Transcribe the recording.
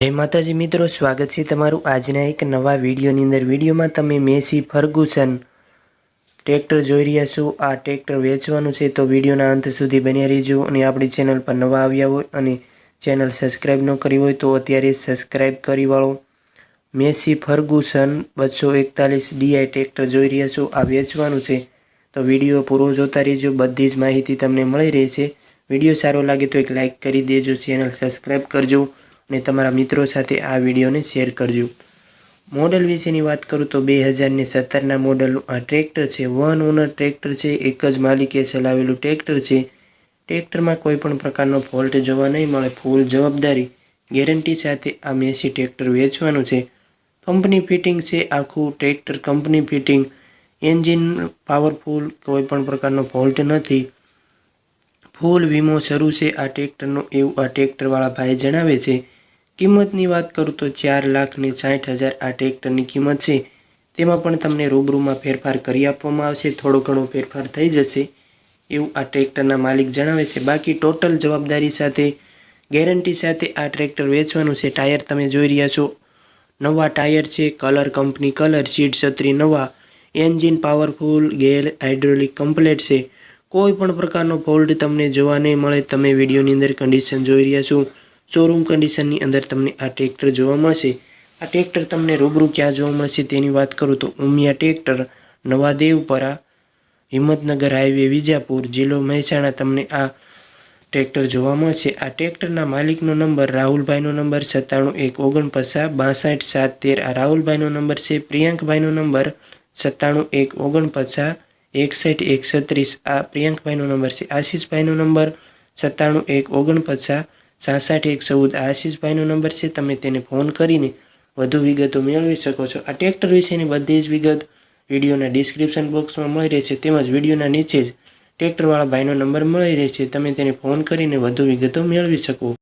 જય માતાજી મિત્રો, સ્વાગત છે તમારું આજના એક નવા વિડીયોની અંદર. વિડીયોમાં તમે મેસી ફર્ગુસન ટ્રેક્ટર જોઈ રહ્યા છો. આ ટ્રેક્ટર વેચવાનું છે તો વિડીયોના અંત સુધી બન્યા રહેજો અને આપણી ચેનલ પર નવા આવ્યા હોય અને ચેનલ સબસ્ક્રાઈબ ન કરી હોય તો અત્યારે સબસ્ક્રાઈબ કરી વાળો. મેસી ફર્ગુસન બસો એકતાલીસ ડીઆઈ ટ્રેક્ટર જોઈ રહ્યા છો. આ વેચવાનું છે તો વીડિયો પૂરો જોતા રહેજો. બધી જ માહિતી તમને મળી રહી છે વીડિયો સારો લાગે તો એક લાઇક કરી દેજો. ચેનલ સબસ્ક્રાઈબ કરજો. અને તમારા મિત્રો સાથે આ વિડીયોને શેર કરજો. મોડલ વિશેની વાત કરું તો બે હજારને સત્તરના મોડલનું આ ટ્રેક્ટર છે. વન ઓનર ટ્રેક્ટર છે. એક જ માલિકે ચલાવેલું ટ્રેક્ટર છે. ટ્રેક્ટરમાં કોઈ પણ પ્રકારનો ફોલ્ટ જોવા નહીં મળે. ફૂલ જવાબદારી, ગેરંટી સાથે આ મેસી ટ્રેક્ટર વેચવાનું છે. કંપની ફિટિંગ છે. આખું tractor company fitting. Engine powerful, કોઈ પણ પ્રકારનો ફોલ્ટ નથી. ફૂલ વીમો શરૂ છે. આ ટ્રેક્ટરનો એવું આ ટ્રેક્ટરવાળા ભાઈ જણાવે છે કિંમતની વાત કરું તો ચાર લાખની સાઠ હજાર આ ટ્રેક્ટરની કિંમત છે. તેમાં પણ તમને રૂબરૂમાં ફેરફાર કરી આપવામાં આવશે. થોડો ઘણો ફેરફાર થઈ જશે. એવું આ ટ્રેક્ટરના માલિક જણાવે છે. બાકી ટોટલ જવાબદારી સાથે, ગેરંટી સાથે આ ટ્રેક્ટર વેચવાનું છે. ટાયર તમે જોઈ રહ્યા છો. નવા ટાયર છે. કલર કંપની કલર સીટ છત્રી નવા. Engine powerful, gear hydraulic complete છે. કોઈ પણ પ્રકારનો ફોલ્ટ તમને જોવા નહીં મળે. તમે વિડીયોની અંદર કન્ડિશન જોઈ રહ્યા છો. શોરૂમ કન્ડિશનની અંદર તમને આ ટ્રેક્ટર જોવા મળશે. આ ટ્રેક્ટર તમને રૂબરૂ ક્યાં જોવા મળશે તેની વાત કરું તો ઉમિયા ટ્રેક્ટર નવા દેવપરા હિંમતનગર હાઈવે વિજાપુર, જિલ્લો મહેસાણા તમને આ ટ્રેક્ટર જોવા મળશે. આ ટ્રેક્ટરના માલિકનો નંબર રાહુલભાઈનો નંબર સત્તાણું એક ઓગણપચાસ બાસઠ સાત તેર. આ રાહુલભાઈનો નંબર છે, પ્રિયાંકભાઈનો નંબર સત્તાણું એક ઓગણપચાસ એકસઠ એકસત્રીસ આ પ્રિયંકભાઈનો નંબર છે, આશીષભાઈનો નંબર સત્તાણું એક ઓગણપચાસ સાસઠ એક ચૌદ આશીષભાઈનો નંબર છે. તમે તેને ફોન કરીને વધુ વિગતો મેળવી શકો છો. આ ટ્રેક્ટર વિશેની બધી જ વિગત વિડીયોના ડિસ્ક્રિપ્શન બોક્સમાં મળી રહેશે. તેમજ વિડીયોના નીચે જ ટ્રેક્ટરવાળા ભાઈનો નંબર મળી રહેશે. તમે તેને ફોન કરીને વધુ વિગતો મેળવી શકો.